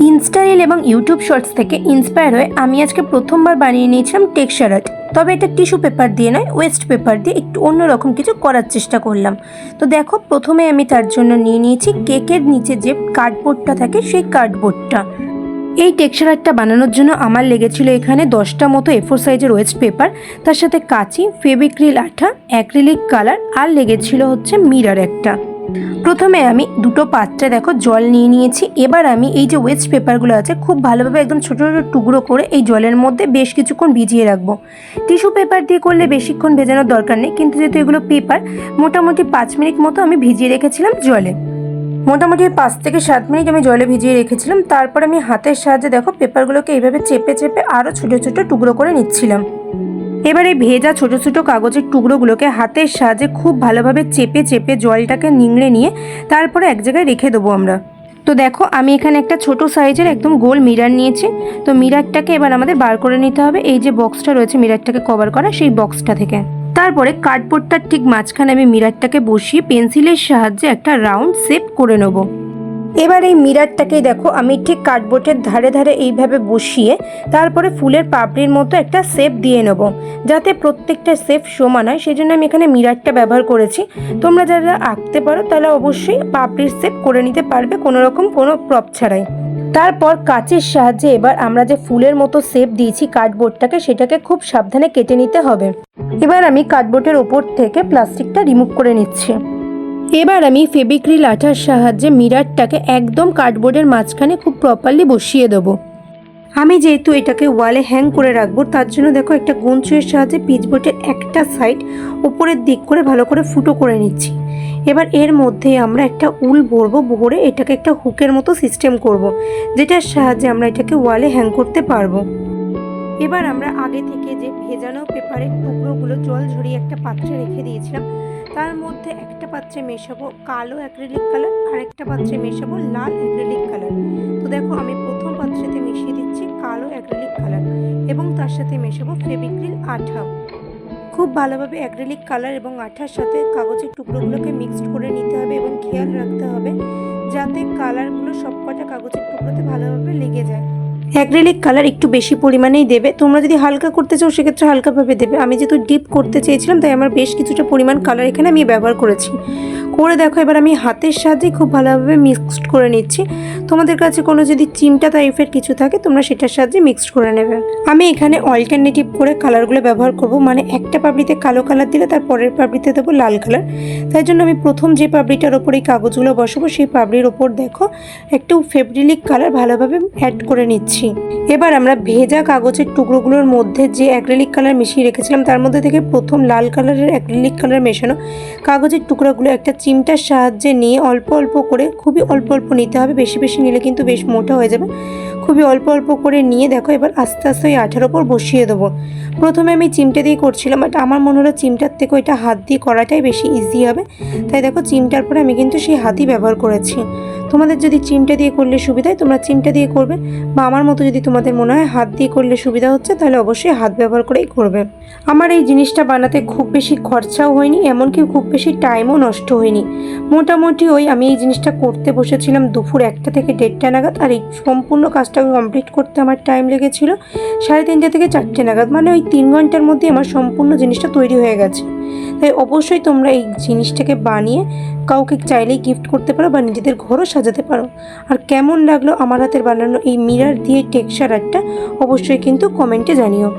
ইনস্টারিল এবং YouTube shorts থেকে inspire হয়ে আমি আজকে প্রথমবার বানিয়ে নিয়েছিলাম টেক্সচার আর্ট তবে এটা টিস্যু পেপার দিয়ে নয় ওয়েস্ট পেপার দিয়ে একটু অন্যরকম কিছু করার চেষ্টা করলাম। তো দেখো, প্রথমে আমি তার জন্য নিয়ে নিয়েছি কেকের নিচে যে কার্ডবোর্ডটা থাকে সেই কার্ডবোর্ডটা এই টেক্সচার আর্টটা বানানোর জন্য আমার লেগেছিল এখানে দশটা মতো এফোর সাইজের ওয়েস্ট পেপার তার সাথে কাঁচি ফেবিক্রিল আঠা অ্যাক্রিলিক কালার আর লেগেছিল হচ্ছে মিরার একটা। প্রথমে আমি দুটো পাত্রে দেখো জল নিয়ে নিয়েছি। এবার আমি এই যে ওয়েস্ট পেপারগুলো আছে, খুব ভালোভাবে একদম ছোটো ছোটো টুকরো করে এই জলের মধ্যে বেশ কিছুক্ষণ ভিজিয়ে রাখব। টিস্যু পেপার দিয়ে করলে বেশিক্ষণ ভেজানোর দরকার নেই, কিন্তু যেহেতু এগুলো পেপার মোটামুটি পাঁচ মিনিট মতো আমি ভিজিয়ে রেখেছিলাম জলে। মোটামুটি পাঁচ থেকে সাত মিনিট আমি জলে ভিজিয়ে রেখেছিলাম, তারপর আমি হাতের সাহায্যে দেখো পেপারগুলোকে এইভাবে চেপে চেপে আরও ছোটো ছোটো টুকরো করে নিচ্ছিলাম। এবার ভেজা ছোট ছোট কাগজের টুকরোগুলোকে হাতের সাহায্যে খুব ভালোভাবে চেপে চেপে জলটাকে নিংড়ে নিয়ে তারপরে এক জায়গায় রেখে দেবো আমরা। তো দেখো, আমি এখানে একটা ছোট সাইজের একদম গোল মিরার নিয়েছি। তো মিরারটাকে এবার আমাদের বার করে নিতে হবে। এই যে বক্সটা রয়েছে মিরারটাকে কভার করা, সেই বক্সটা থেকে। তারপরে কার্ডবোর্ডটার ঠিক মাঝখানে আমি মিরারটাকে বসিয়ে পেন্সিলের সাহায্যে একটা রাউন্ড শেপ করে নেব। এবার এই মিরারটাকেই দেখো, আমি ঠিক কার্ডবোর্ডের ধারে ধারে এইভাবে বসিয়ে তারপরে ফুলের পাপড়ির মতো একটা শেপ দিয়ে নেব, যাতে প্রত্যেকটা শেপ সমান হয় সেই জন্য আমি এখানে মিরারটা ব্যবহার করেছি। তোমরা যারা আঁকতে পারো তাহলে অবশ্যই পাপড়ির শেপ করে নিতে পারবে, কোনো রকম কোনো প্রপ ছাড়াই। তারপর কাচের সাহায্যে এবার আমরা যে ফুলের মতো শেপ দিয়েছি কার্ডবোর্ডটাকে, সেটাকে খুব সাবধানে কেটে নিতে হবে। এবার আমি কার্ডবোর্ডের ওপর থেকে প্লাস্টিকটা রিমুভ করে নিচ্ছি। এবার আমি ফেবিক্রিল আঠার সাহায্যে মিরারটাকে একদম কার্ডবোর্ডের মাঝখানে খুব প্রপারলি বসিয়ে দেবো আমি যেহেতু এটাকে ওয়ালে হ্যাং করে রাখব, তার জন্য দেখো একটা গুঞ্চুয়ের সাহায্যে পিচবোর্ডের একটা সাইড উপরের দিক করে ভালো করে ফুটো করে নিচ্ছি এবার এর মধ্যে আমরা একটা উল ভরবো, ভরে এটাকে একটা হুকের মতো সিস্টেম করব। যেটার সাহায্যে আমরা এটাকে ওয়ালে হ্যাং করতে পারব এবার আমরা আগে থেকে যে ভেজানো পেপারের টুকরোগুলো জল ঝরিয়ে একটা পাত্রে রেখে দিয়েছিলাম তার মধ্যে একটা পাত্রে মেশাবো কালো অ্যাক্রিলিক কালার আর একটা পাত্রে মেশাবো লাল অ্যাক্রিলিক কালার তো দেখো আমি প্রথম পাত্রেতে মিশিয়ে দিচ্ছি কালো অ্যাক্রিলিক কালার এবং তার সাথে মেশাবো ফেবিক্রিল আঠা। খুব ভালোভাবে অ্যাক্রিলিক কালার এবং আঠার সাথে কাগজের টুকরোগুলোকে মিক্সড করে নিতে হবে এবং খেয়াল রাখতে হবে যাতে কালারগুলো সবকটা কাগজের টুকরোতে ভালোভাবে লেগে যায়। অ্যাক্রিলিক কালার একটু বেশি পরিমাণেই দেবে। তোমরা যদি হালকা করতে চাও, সেক্ষেত্রে হালকাভাবে দেবে। আমি যেহেতু ডিপ করতে চেয়েছিলাম, তাই আমার বেশ কিছুটা পরিমাণ কালার এখানে আমি ব্যবহার করেছি। করে দেখো, এবার আমি হাতের সাহায্যে খুব ভালোভাবে মিক্সড করে নিচ্ছি। তোমাদের কাছে কোনো যদি চিমটা টাইপের কিছু থাকে, তোমরা সেটার সাহায্যে মিক্সড করে নেবে। আমি এখানে অল্টারনেটিভ করে কালারগুলো ব্যবহার করব। মানে একটা পাপড়িতে কালো কালার দিলে তার পরের পাপড়িতে দেবো লাল কালার। তাই জন্য আমি প্রথম যে পাবড়িটার ওপর এই কাগজগুলো বসাবো, সেই পাবড়ির ওপর দেখো, একটু ফেব্রিলিক কালার ভালোভাবে অ্যাড করে নিচ্ছি। এবার আমরা ভেজা কাগজের টুকরোগুলোর মধ্যে যে অ্যাক্রিলিক কালার মিশিয়ে রেখেছিলাম, তার মধ্যে থেকে প্রথম লাল কালারের অ্যাক্রিলিক কালার মেশানো কাগজের টুকরোগুলো একটা চিমটার সাহায্যে নিয়ে অল্প অল্প করে, খুবই অল্প অল্প নিতে হবে, বেশি বেশি নিলে কিন্তু বেশ মোটা হয়ে যাবে। খুবই অল্প অল্প করে নিয়ে দেখো, এবার আস্তে আস্তে ওই আঠার ওপর বসিয়ে দেবো। প্রথমে আমি চিমটে দিয়ে করছিলাম বাট আমার মনে হলো চিমটার থেকে ওইটা হাত দিয়ে করাটাই বেশি ইজি হবে। তাই দেখো, চিমটার পরে আমি কিন্তু সেই হাতই ব্যবহার করেছি। তোমাদের যদি চিমটা দিয়ে করলে সুবিধা হয়, তোমরা চিমটা দিয়ে করবে, বা আমার মতো যদি তোমাদের মনে হয় হাত দিয়ে করলে সুবিধা হচ্ছে, তাহলে অবশ্যই হাত ব্যবহার করেই করবে। আমার এই জিনিসটা বানাতে খুব বেশি খরচাও হয়নি, এমনকি খুব বেশি টাইমও নষ্ট হয়নি। মোটামুটি ওই আমি এই জিনিসটা করতে বসেছিলাম দুপুর একটা থেকে দেড়টা নাগাদ, আর এই সম্পূর্ণ কাজটা কমপ্লিট করতে আমার টাইম লেগেছিল। সাড়ে তিনটে থেকে চারটে নাগাদ মানে ওই তিন ঘণ্টার মধ্যে আমার সম্পূর্ণ জিনিসটা তৈরি হয়ে গেছে। তাই অবশ্যই তোমরা এই জিনিসটাকে বানিয়ে কাউকে চাইলেই গিফট করতে পারো বা নিজেদের ঘরও সাজাতে পারো। আর কেমন লাগল আমার হাতের বানানো এই মিরার দিয়ে টেক্সচার আর্টটা অবশ্যই কিন্তু কমেন্টে জানিও।